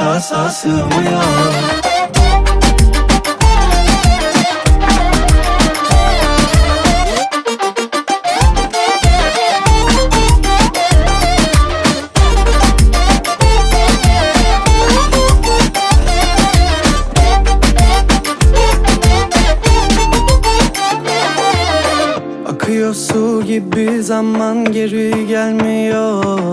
tasa sığmıyor. Akıyor su gibi zaman geri gelmiyor